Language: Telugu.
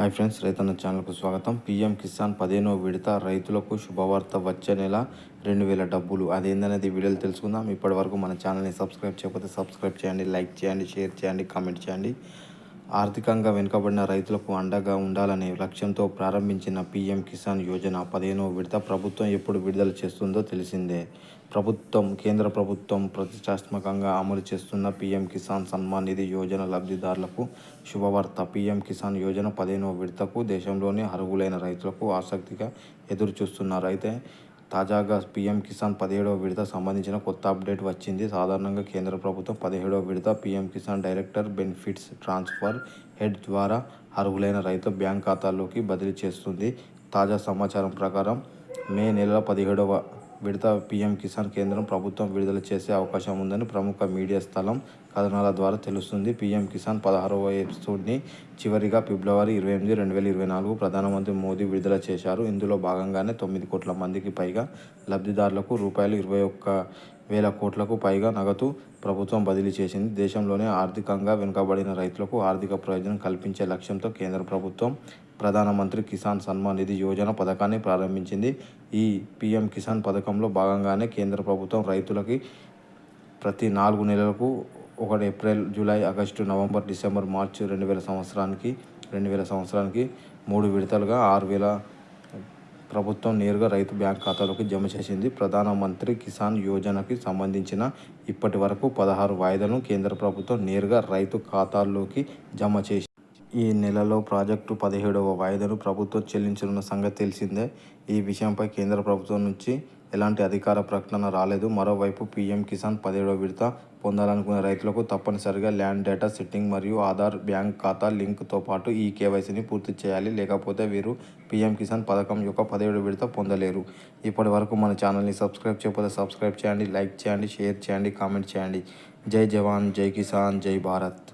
హాయ్ ఫ్రెండ్స్ రైతన్న ఛానల్కు స్వాగతం. పీఎం కిసాన్ పదిహేనవ విడత రైతులకు శుభవార్త వచ్చే నెల రెండు వేల డబ్బులు. అదేందనేది వీడియోలు తెలుసుకుందాం. ఇప్పటి వరకు మన ఛానల్ని సబ్స్క్రైబ్ చేయకపోతే సబ్స్క్రైబ్ చేయండి లైక్ చేయండి షేర్ చేయండి కామెంట్ చేయండి. ఆర్థికంగా వెనుకబడిన రైతులకు అండగా ఉండాలనే లక్ష్యంతో ప్రారంభించిన పీఎం కిసాన్ యోజన పదిహేనవ విడత ప్రభుత్వం ఎప్పుడు విడుదల చేస్తుందో తెలిసిందే. ప్రభుత్వం కేంద్ర ప్రభుత్వం ప్రతిష్టాత్మకంగా అమలు చేస్తున్న పీఎం కిసాన్ సన్మాన్ నిధి యోజన లబ్ధిదారులకు శుభవార్త. పీఎం కిసాన్ యోజన పదిహేనవ విడతకు దేశంలోని అర్హులైన రైతులకు ఆసక్తిగా ఎదురు చూస్తున్నారు అయితే తాజాగా పీఎం కిసాన్ పదిహేడవ విడత సంబంధించిన కొత్త అప్డేట్ వచ్చింది. సాధారణంగా కేంద్ర ప్రభుత్వం పదిహేడవ విడత PM Kisan director benefits transfer head ద్వారా అర్హులైన రైతు బ్యాంక్ ఖాతాల్లోకి బదిలీ చేస్తుంది. తాజా సమాచారం ప్రకారం మే నెల పదిహేడవ విడత పీఎం కిసాన్ కేంద్రం ప్రభుత్వం విడుదల చేసే అవకాశం ఉందని ప్రముఖ మీడియా స్థలం కథనాల ద్వారా తెలుస్తుంది. పీఎం కిసాన్ పదహారవ ఎపిసోడ్ని చివరిగా ఫిబ్రవరి ఇరవై ఎనిమిది రెండు వేల ఇరవై నాలుగు ప్రధానమంత్రి మోదీ విడుదల చేశారు. ఇందులో భాగంగానే తొమ్మిది కోట్ల మందికి పైగా లబ్ధిదారులకు రూపాయలు ఇరవై ఒక్క వేల కోట్లకు పైగా నగదు ప్రభుత్వం బదిలీ చేసింది. దేశంలోనే ఆర్థికంగా వెనుకబడిన రైతులకు ఆర్థిక ప్రయోజనం కల్పించే లక్ష్యంతో కేంద్ర ప్రభుత్వం ప్రధానమంత్రి కిసాన్ సన్మాన్ నిధి యోజన పథకాన్ని ప్రారంభించింది. ఈ పీఎం కిసాన్ పథకంలో భాగంగానే కేంద్ర ప్రభుత్వం రైతులకి ప్రతి నాలుగు నెలలకు ఒకటి April July August November December మార్చి రెండు వేల సంవత్సరానికి రెండు వేల సంవత్సరానికి మూడు విడతలుగా ఆరు వేల ప్రభుత్వం నేరుగా రైతు బ్యాంక్ ఖాతాలోకి జమ చేసింది. ప్రధానమంత్రి కిసాన్ యోజనకి సంబంధించిన ఇప్పటి వరకు పదహారు వాయిదాలను కేంద్ర ప్రభుత్వం నేరుగా రైతు ఖాతాల్లోకి జమ చేసి ఈ నెలలో ప్రాజెక్టు పదిహేడవ వాయిదాను ప్రభుత్వం చెల్లించనున్న సంగతి తెలిసిందే. ఈ విషయంపై కేంద్ర ప్రభుత్వం నుంచి ఎలాంటి అధికార ప్రకటన రాలేదు. మరోవైపు పీఎం కిసాన్ పదిహేడవ విడత పొందాలనుకునే రైతులకు తప్పనిసరిగా ల్యాండ్ డేటా సెట్టింగ్ మరియు ఆధార్ బ్యాంక్ ఖాతా లింక్తో పాటు ఈ కేవైసీని పూర్తి చేయాలి. లేకపోతే వీరు పీఎం కిసాన్ పథకం యొక్క పదిహేడు విడత పొందలేరు. ఇప్పటి వరకు మన ఛానల్ని సబ్స్క్రైబ్ చేయకపోతే సబ్స్క్రైబ్ చేయండి లైక్ చేయండి షేర్ చేయండి కామెంట్ చేయండి. జై జవాన్ జై కిసాన్ జై భారత్.